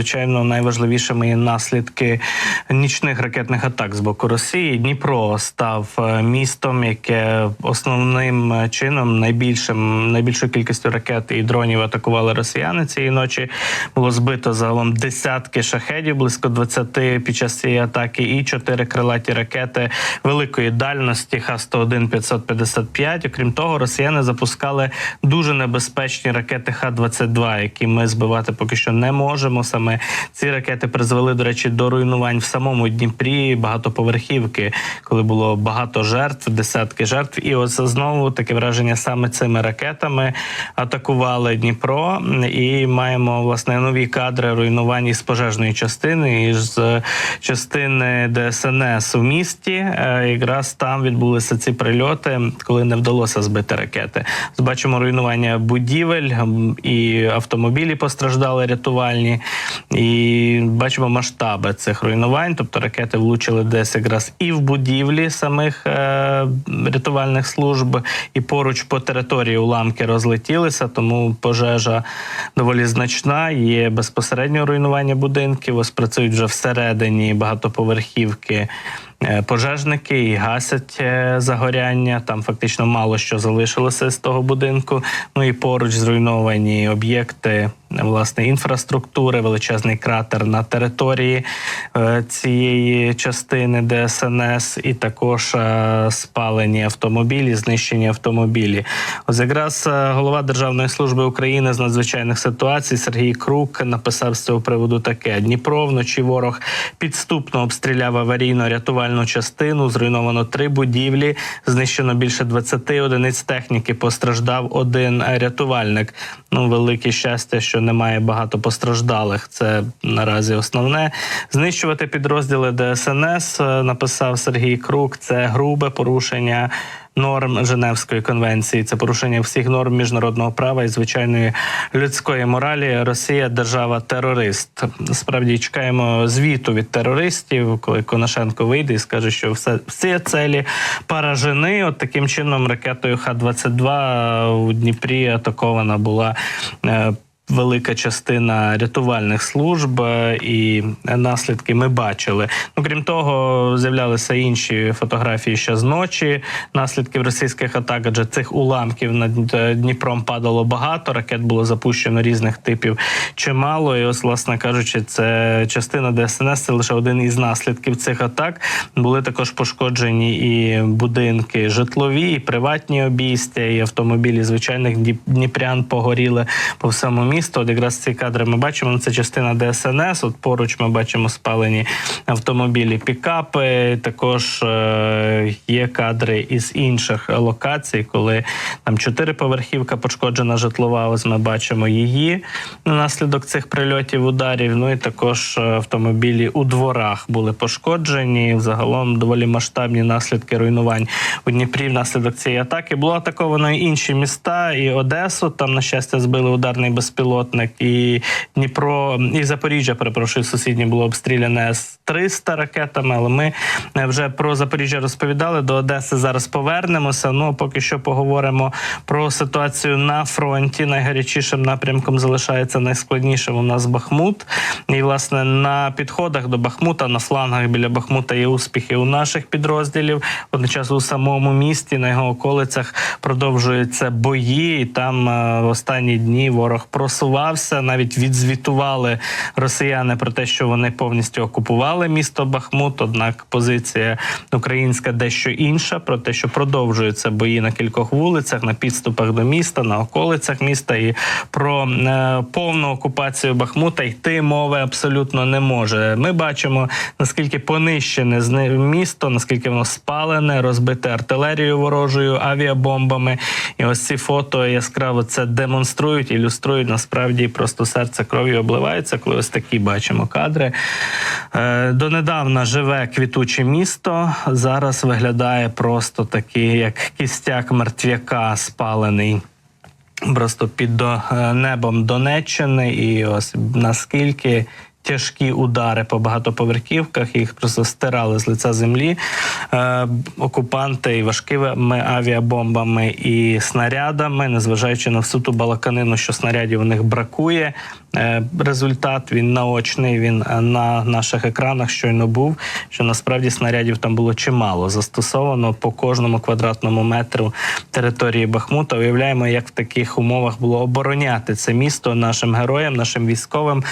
звичайно, найважливішими наслідки нічних ракетних атак з боку Росії. Дніпро став е, містом, яке основним чином найбільшим найбільшою кількістю ракет і дронів атакували росіяни цієї ночі. Було збито загалом десятки шахедів, близько 20 під час цієї атаки, і чотири крилаті ракети великої дальності Х-101 555. Окрім того, росіяни запускали дуже небезпечні ракети Х-22, які ми збивати поки що не можемо. Саме ці ракети призвели, до речі, до руйнувань в самому Дніпрі, багатоповерхівки, коли було багато жертв, десятки жертв. І ось знову таке враження саме цими ракетами атакували Дніпро. І маємо власне нові кадри руйнувань із пожежної частини і з частини ДСНС у місті. Е, Якраз там відбулися ці прильоти, коли не вдалося збити ракети. Бачимо руйнування будівель і автомобілі постраждали рятувальні, і бачимо масштаби цих руйнувань. Тобто ракети влучили десь якраз і в будівлі самих е, рятувальних служб, і поруч по території уламки розлетілися. Тому пожежа доволі значна. Є безпосередньо руйнування будинків. Ось працюють вже всередині багатоповерхівки. Е, Пожежники і гасять е, загоряння. Там фактично мало що залишилося з того будинку. Ну і поруч зруйновані об'єкти власне інфраструктури, величезний кратер на території е, цієї частини ДСНС, і також спалені автомобілі, знищені автомобілі. Ось якраз голова Державної служби України з надзвичайних ситуацій Сергій Крук написав з цього приводу таке: Дніпро вночі ворог підступно обстріляв аварійно рятувальну частину. Зруйновано три будівлі, знищено більше 20 одиниць техніки. Постраждав один рятувальник. Ну, велике щастя, що немає багато постраждалих. Це наразі основне. Знищувати підрозділи ДСНС, е, написав Сергій Крук. Це грубе порушення. Норм Женевської конвенції це порушення всіх норм міжнародного права і звичайної людської моралі. Росія держава терорист. Справді чекаємо звіту від терористів, коли Конашенко вийде і скаже, що все всі цілі поражені. От таким чином ракетою Х-22 у Дніпрі атакована була. Велика частина рятувальних служб е, і наслідки ми бачили. Ну крім того, з'являлися інші фотографії ще з ночі. Наслідків російських атак, адже цих уламків над е, Дніпром падало багато. Ракет було запущено різних типів чимало. І ось, власне кажучи, це частина ДСНС. Це лише один із наслідків цих атак. Були також пошкоджені і будинки житлові, і приватні обійстя, і автомобілі звичайних дніп- дніпрян погоріли по всьому місту. От якраз ці кадри ми бачимо. Це частина ДСНС. От поруч ми бачимо спалені автомобілі, пікапи. Також е, є кадри із інших локацій, коли там чотириповерхівка пошкоджена житлова. Ось ми бачимо її наслідок цих прильотів ударів. Ну і також е, автомобілі у дворах були пошкоджені. Загалом доволі масштабні наслідки руйнувань у Дніпрі внаслідок цієї атаки. Було атаковано і інші міста, і Одесу. Там, на щастя, збили ударний безпілотник, і Дніпро і Запоріжжя, перепрошую, сусідні було обстріляне з 300 ракетами. Але ми е, вже про Запоріжжя розповідали. До Одеси зараз повернемося. Ну поки що поговоримо про ситуацію на фронті. Найгарячішим напрямком залишається найскладнішим у нас Бахмут. І власне на підходах до Бахмута, на флангах біля Бахмута є успіхи у наших підрозділів. Одночасно у самому місті на його околицях продовжуються бої. І там е, в останні дні ворог просувався. Навіть відзвітували росіяни про те, що вони повністю окупували місто Бахмут. Однак позиція українська дещо інша про те, що продовжуються бої на кількох вулицях, на підступах до міста, на околицях міста, і про е, повну окупацію Бахмута йти мови абсолютно не може. Ми бачимо наскільки понищене місто, наскільки воно спалене, розбите артилерією ворожою, авіабомбами. І ось ці фото яскраво це демонструють, ілюструють. Насправді просто серце кров'ю обливається, коли ось такі бачимо кадри. Е, Донедавна живе квітуче місто. Зараз виглядає просто такий, як кістяк мертвяка спалений. Просто під до, е, небом Донеччини, і ось наскільки Тяжкі удари по багатоповерхівках, їх просто стирали з лиця землі. Е, окупанти і важкими авіабомбами і снарядами, незважаючи на всю ту балаканину, що снарядів у них бракує. Е, результат він наочний. Він е, на наших екранах щойно був. Що насправді снарядів там було чимало застосовано по кожному квадратному метру території Бахмута. Уявляємо, як в таких умовах було обороняти це місто нашим героям, нашим військовим